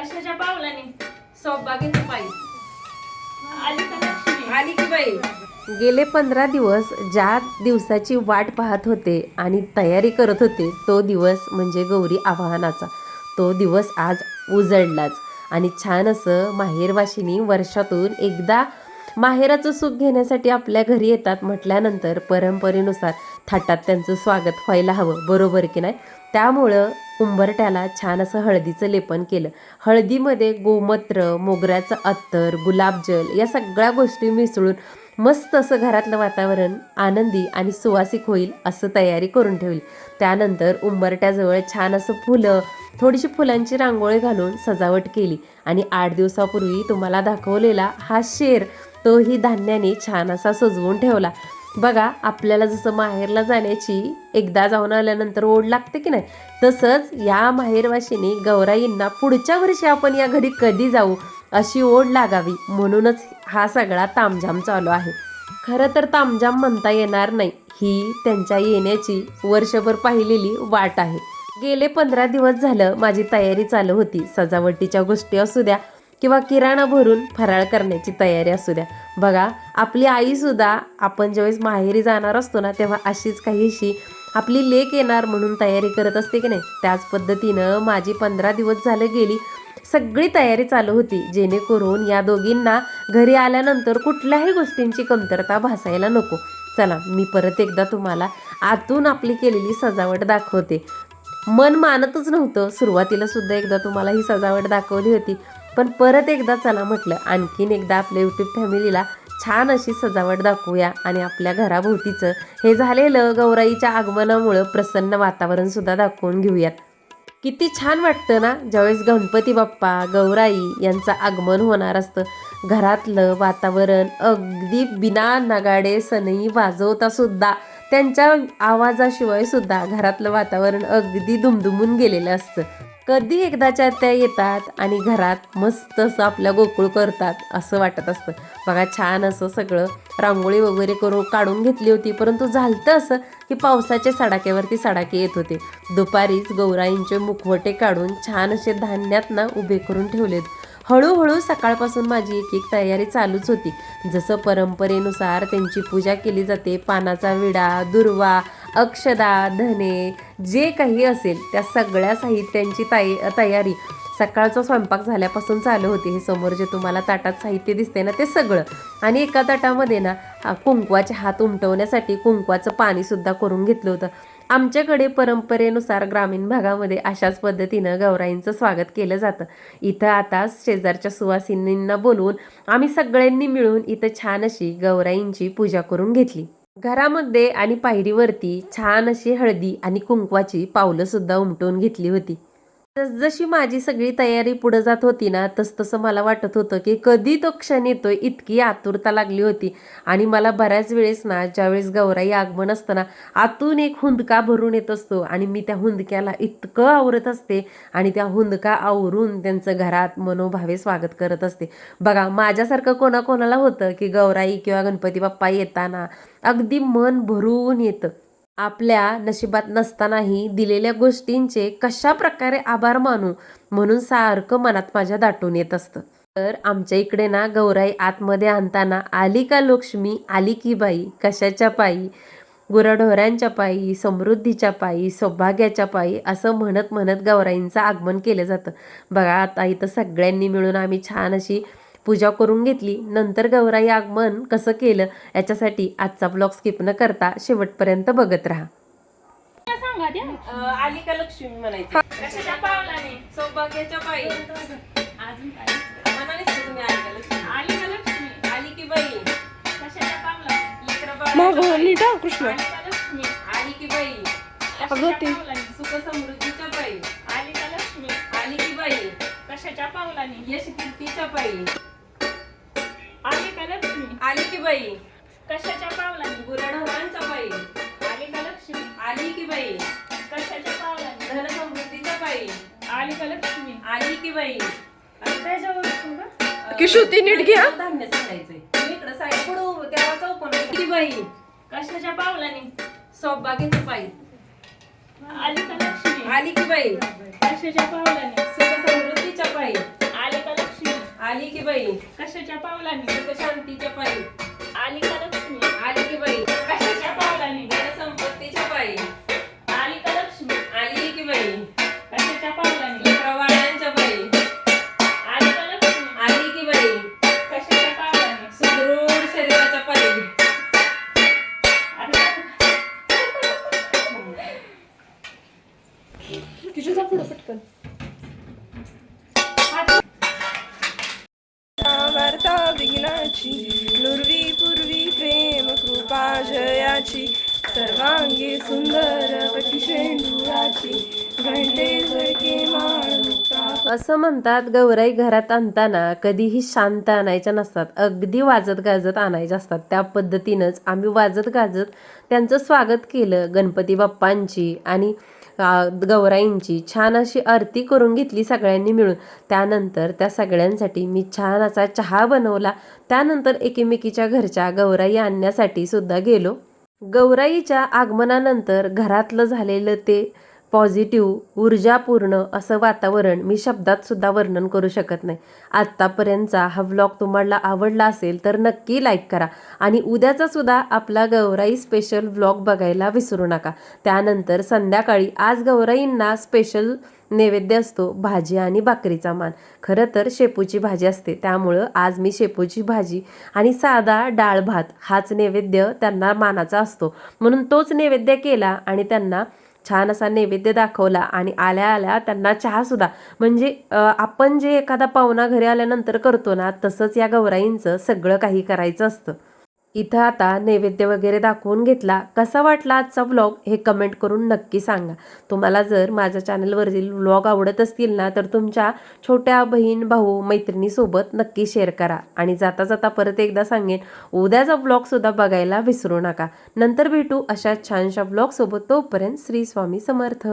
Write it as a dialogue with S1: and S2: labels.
S1: कशाच्या पावलाने
S2: सौभाग्याचं पायी
S1: आली का लक्ष्मी?
S2: आली की बाई.
S3: गेले पंधरा दिवस ज्या दिवसाची वाट पाहत होते आणि तयारी करत होते तो दिवस म्हणजे गौरी आवाहनाचा. तो दिवस आज उजळलाच. आणि छान असं माहेरवाशिनी वर्षातून एकदा माहेराचं सुख घेण्यासाठी आपल्या घरी येतात म्हटल्यानंतर परंपरेनुसार थाटात त्यांचं स्वागत व्हायला हवं. बरोबर की नाही? त्यामुळं उंबरट्याला छान असं हळदीचं लेपन केलं. हळदीमध्ये गोमूत्र मोगऱ्याचं अत्तर गुलाबजल या सगळ्या गोष्टी मिसळून मस्त असं घरातलं वातावरण आनंदी आणि सुवासिक होईल असं तयारी करून ठेवली. त्यानंतर उंबरट्याजवळ छान असं फुलं थोडीशी फुलांची रांगोळी घालून सजावट केली आणि आठ दिवसापूर्वी तुम्हाला दाखवलेला हा शेर तोही धान्याने छान असा सजवून ठेवला. बघा आपल्याला जसं माहेरला जाण्याची एकदा जाऊन आल्यानंतर ओढ लागते की नाही तसंच या माहेरवाशीने गौराईंना पुढच्या वर्षी आपण या घरी कधी जाऊ अशी ओढ लागावी म्हणूनच हा सगळा तामझाम चालू आहे. खरं तर तामझाम म्हणता येणार नाही ही त्यांच्या येण्याची वर्षभर पाहिलेली वाट आहे. गेले पंधरा दिवस झालं माझी तयारी चालू होती सजावटीच्या गोष्टी असू द्या किंवा किराणा भरून फराळ करण्याची तयारी असू द्या. बघा आपली आईसुद्धा आपण ज्यावेळेस माहेरी जाणार असतो ना तेव्हा अशीच काहीशी आपली लेक येणार म्हणून तयारी करत असते की नाही. त्याच पद्धतीनं माझी पंधरा दिवस झालं गेली. सगळी तयारी चालू होती. जेणेकरून या दोघींना घरी आल्यानंतर कुठल्याही गोष्टींची कमतरता भासायला नको. चला मी परत एकदा तुम्हाला आतून आपली केलेली सजावट दाखवते. मन मानतच नव्हतं. सुरुवातीला सुद्धा एकदा तुम्हाला ही सजावट दाखवली होती. पण परत एकदा चला म्हटलं. आणखीन एकदा आपल्या यूट्यूब फॅमिलीला छान अशी सजावट दाखवूया आणि आपल्या घराभोवतीचं हे झालेलं गौराईच्या आगमनामुळं प्रसन्न वातावरण सुद्धा दाखवून घेऊयात. किती छान वाटतं ना? ज्यावेळेस गणपती बाप्पा गौराई यांचं आगमन होणार असतं. घरातलं वातावरण अगदी बिना नगाडे सनई वाजवता सुद्धा त्यांच्या आवाजाशिवाय सुद्धा घरातलं वातावरण अगदी दुमदुमून गेलेलं असतं. कधी एकदाच्या त्या येतात आणि घरात मस्त असं आपल्या गोकुळ करतात असं वाटत असतं. बघा छान असं सगळं रांगोळी वगैरे करून काढून घेतली होती परंतु झालतं असं की पावसाच्या सडाक्यावरती सडाके येत होते. दुपारीच गौराईंचे मुखवटे काढून छान असे धान्यात ना उभे करून ठेवलेत. हळूहळू सकाळपासून माझी एक एक तयारी चालूच होती. जसं परंपरेनुसार त्यांची पूजा केली जाते. पानाचा विडा दुर्वा अक्षदा धने जे काही असेल त्या सगळ्या साहित्यांची ताई तयारी सकाळचा स्वयंपाक झाल्यापासून चालू होती. हे समोर जे तुम्हाला ताटात साहित्य दिसते ना ते सगळं. आणि एका ताटामध्ये ना कुंकवाचे हात उमटवण्यासाठी कुंकवाचं पाणीसुद्धा करून घेतलं होतं. आमच्याकडे परंपरेनुसार ग्रामीण भागामध्ये अशाच पद्धतीनं गौराईंचं स्वागत केलं जातं. इथं आता शेजारच्या सुवासिनींना बोलवून आम्ही सगळ्यांनी मिळून इथं छान अशी गौराईंची पूजा करून घेतली. घरामध्ये आणि पायरीवरती छान अशी हळदी आणि कुंकवाची पावलंसुद्धा उमटवून घेतली होती. जशी माझी सगळी तयारी पुढे जात होती ना तस तसं मला वाटत होतं की कधी तो क्षण येतोय इतकी आतुरता लागली होती. आणि मला बऱ्याच वेळेस ना ज्यावेळेस गौराई आगमन असताना आतून एक हुंदका भरून येत असतो आणि मी त्या हुंदक्याला इतकं आवरत असते आणि त्या हुंदका आवरून त्यांचं घरात मनोभावे स्वागत करत असते. बघा माझ्यासारखं कोणाकोणाला होतं की गौराई किंवा गणपती बाप्पा येताना अगदी मन भरून येतं. आपल्या नशिबात नसतानाही दिलेल्या गोष्टींचे कशा प्रकारे आभार मानू म्हणून सारखं मनात माझ्या दाटून येत असतं. तर आमच्या इकडे ना गौराई आतमध्ये आणताना आली का लक्ष्मी? आली की बाई? कशाच्या पायी? गुराढोऱ्यांच्या पायी? समृद्धीच्या पायी? सौभाग्याच्या पायी? असं म्हणत म्हणत गौराईंचं आगमन केलं जातं. बघा आता इथं सगळ्यांनी मिळून आम्ही छान अशी पूजा करून घेतली. नंतर गौराई आगमन कसं केलं याच्यासाठी आजचा ब्लॉग स्किप न करता शेवटपर्यंत बघत राहा.
S1: काय सांगा द्या
S2: आली का लक्ष्मी म्हणायचं?
S1: कशाच्या पावलाने?
S2: सौभाग्याच्या पायी
S1: अजून काय?
S2: म्हणालीच का तुम्ही आली का लक्ष्मी?
S1: आली का लक्ष्मी?
S2: आली की बाई.
S1: कशाच्या पावलाने.
S4: कृष्ण.
S1: आली का लक्ष्मी?
S2: आली की बाई. सुख समृद्धीच्या पायी
S1: आली का लक्ष्मी?
S2: आली की बाई.
S1: कशाच्या पावलाने?
S2: यश कीर्तीच्या पायी
S1: आली की
S2: बाई.
S1: कशाच्या पावलाने?
S2: गुराढोरांच्या पायी
S1: आली का लक्ष्मी?
S2: आली की बाई.
S1: कशाच्या पावलाने?
S2: धन समृद्धीच्या पायी
S1: आली का लक्ष्मी?
S2: आली की बाई.
S1: आणि त्याच्यावर
S4: नीट घ्या.
S2: धान्य सांगायचंय. तुम्ही इकडं साईड पुढं तेव्हा चौकोन की बाई.
S1: कशाच्या पावलाने?
S2: सौभाग्याच्या पायी
S1: आली का लक्ष्मी?
S2: आली की बाई.
S1: कशाच्या पावलाने?
S2: सुख समृद्धीच्या पायी की बाई?
S1: कशाच्या पावलांनी?
S2: सुख शांतीच्या पायी.
S1: आली का लक्ष्मी?
S2: आली की बाई.
S1: कशाच्या पावलांनी?
S2: संपत्तीच्या पायी.
S1: आली का लक्ष्मी?
S2: आली की बाई.
S1: कशाच्या पावलांनी?
S2: प्रवाळ्यांच्या पायी.
S1: आली का लक्ष्मी?
S2: आली की बाई.
S1: कशाच्या पावलांनी?
S2: सुदृढ शरीराच्या पायी.
S1: आली का-
S4: तिच्या पुढं पटकन. विघ्नाची नुर्वी पूर्वी प्रेम कृपा जयाची सर्वांगी सुंदर पटिशेंडुराची घंटे झळके माळ
S3: असं म्हणतात गौराई घरात आणताना कधीही शांत आणायच्या नसतात. अगदी वाजत गाजत आणायच्या असतात. त्या पद्धतीनंच आम्ही वाजत गाजत त्यांचं स्वागत केलं गणपती बाप्पांची आणि गौराईंची छान अशी आरती करून घेतली सगळ्यांनी मिळून. त्यानंतर त्या सगळ्यांसाठी मी छान असा चहा बनवला. त्यानंतर एकमेकीच्या घरच्या गौराई आणण्यासाठी सुद्धा गेलो. गौराईच्या आगमनानंतर घरातलं झालेलं ते पॉझिटिव्ह ऊर्जापूर्ण असं वातावरण मी शब्दात सुद्धा वर्णन करू शकत नाही. आत्तापर्यंतचा हा व्लॉग तुम्हाला आवडला असेल तर नक्की लाईक करा आणि उद्याचा सुद्धा आपला गौराई स्पेशल व्लॉग बघायला विसरू नका. त्यानंतर संध्याकाळी आज गौराईंना स्पेशल नैवेद्य असतो भाजी आणि भाकरीचा मान. खरं तर शेपूची भाजी असते त्यामुळं आज मी शेपूची भाजी आणि साधा डाळ भात हाच नैवेद्य त्यांना मानाचा असतो. म्हणून तोच नैवेद्य केला आणि त्यांना छान असा नैवेद्य दाखवला आणि आल्या आल्या त्यांना चहासुद्धा म्हणजे आपण जे एखादा पाहुणा घरी आल्यानंतर करतो ना तसंच या गौराईंचं सगळं काही करायचं असतं. इथं आता नैवेद्य वगैरे दाखवून घेतला. कसा वाटला आजचा व्लॉग हे कमेंट करून नक्की सांगा. तुम्हाला जर माझ्या चॅनलवरील व्लॉग आवडत असतील ना तर तुमच्या छोट्या बहीण भाऊ मैत्रिणीसोबत नक्की शेअर करा. आणि जाता जाता परत एकदा सांगेन उद्याचा व्लॉगसुद्धा बघायला विसरू नका. नंतर भेटू अशा छानशा व्लॉगसोबत तोपर्यंत श्री स्वामी समर्थ.